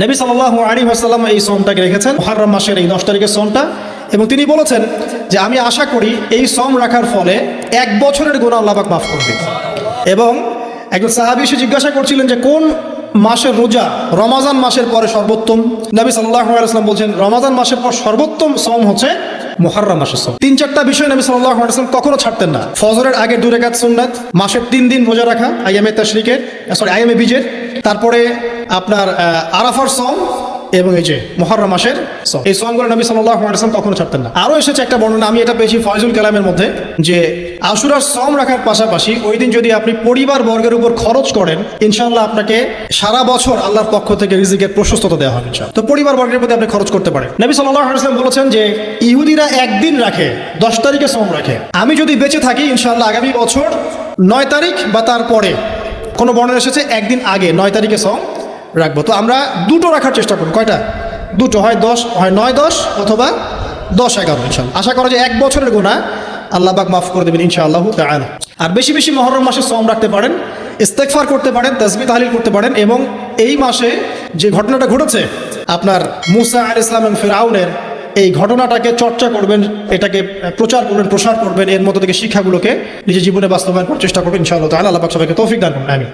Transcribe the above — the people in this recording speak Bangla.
নবী সাল্লাহ আলী আসাল্লাম এই সোমটাকে রেখেছেন মহারম মাসের এই দশ তারিখের সোমটা এবং তিনি বলেছেন যে, আমি আশা করি এই সম রাখার ফলে এক বছরের গোনা আল্লাহাক মাফ করবে এবং একজন সাহাবি সে জিজ্ঞাসা করছিলেন যে, কোন মাসের রোজা রমাজান মাসের পরে সর্বোত্তম? নবী সাল্লাহ আলাইসলাম বলছেন, রমাজান মাসের পর সর্বোত্তম সম হচ্ছে মোহারম মাসের সব। তিন চারটা বিষয় নবী সাল্লাহ আলাইসলাম কখনো ছাড়তেন না। ফজরের আগে দূরে কাজ সুন্নাত, মাসের তিন দিন রোজা রাখা আইএমএ তাশরিকের সরি আইএমএ বীজের, তারপরে আপনার আরাফার সম এবং এই যে মহরম মাসের এই সমগুলো নবী আলাইসলাম কখনো ছাড়তেন না। আরও এসেছে একটা বর্ণনা, আমি এটা পেয়েছি ফয়জুল কালামের মধ্যে, যে আশুরার সম রাখার পাশাপাশি ওই দিন যদি আপনি পরিবার বর্গের উপর খরচ করেন ইনশাল্লাহ আপনাকে সারা বছর আল্লাহর পক্ষ থেকে রিজিকের প্রশস্ততা দেওয়া হবে তো পরিবার বর্গের প্রতি আপনি খরচ করতে পারেন। নবী আলাইসলাম বলেছেন যে ইহুদিরা একদিন রাখে, দশ তারিখে সম রাখে। আমি যদি বেঁচে থাকি ইনশাল্লাহ আগামী বছর নয় তারিখ বা তারপরে, কোনো বর্ণনা এসেছে, একদিন আগে, নয় তারিখে সম রাখব। তো আমরা দুটো রাখার চেষ্টা করব। কয়টা? দুটো। হয় দশ, হয় নয় দশ, অথবা দশ এগারো ইনশাল্লাহ আশা করা যে এক বছরের গোনা আল্লাহ পাক মাফ করে দেবেন, ইনশাআল্লাহ তাআলা। আর বেশি বেশি মহরম মাসে সম রাখতে পারেন ইস্তেকফার করতে পারেন তসবি তাহলিল করতে পারেন, এবং এই মাসে যে ঘটনাটা ঘটেছে, আপনার মুসা আল ইসলাম এবং ফেরাউনের এই ঘটনাটাকে চর্চা করবেন, এটাকে প্রচার করবেন, প্রসার করবেন, এর মতো থেকে শিক্ষাগুলোকে নিজের জীবনে বাস্তবায়ন করার চেষ্টা করবেন, ইনশাআল্লাহ তাআলা। আল্লাহ সবাইকে তৌফিক দান করুন আমি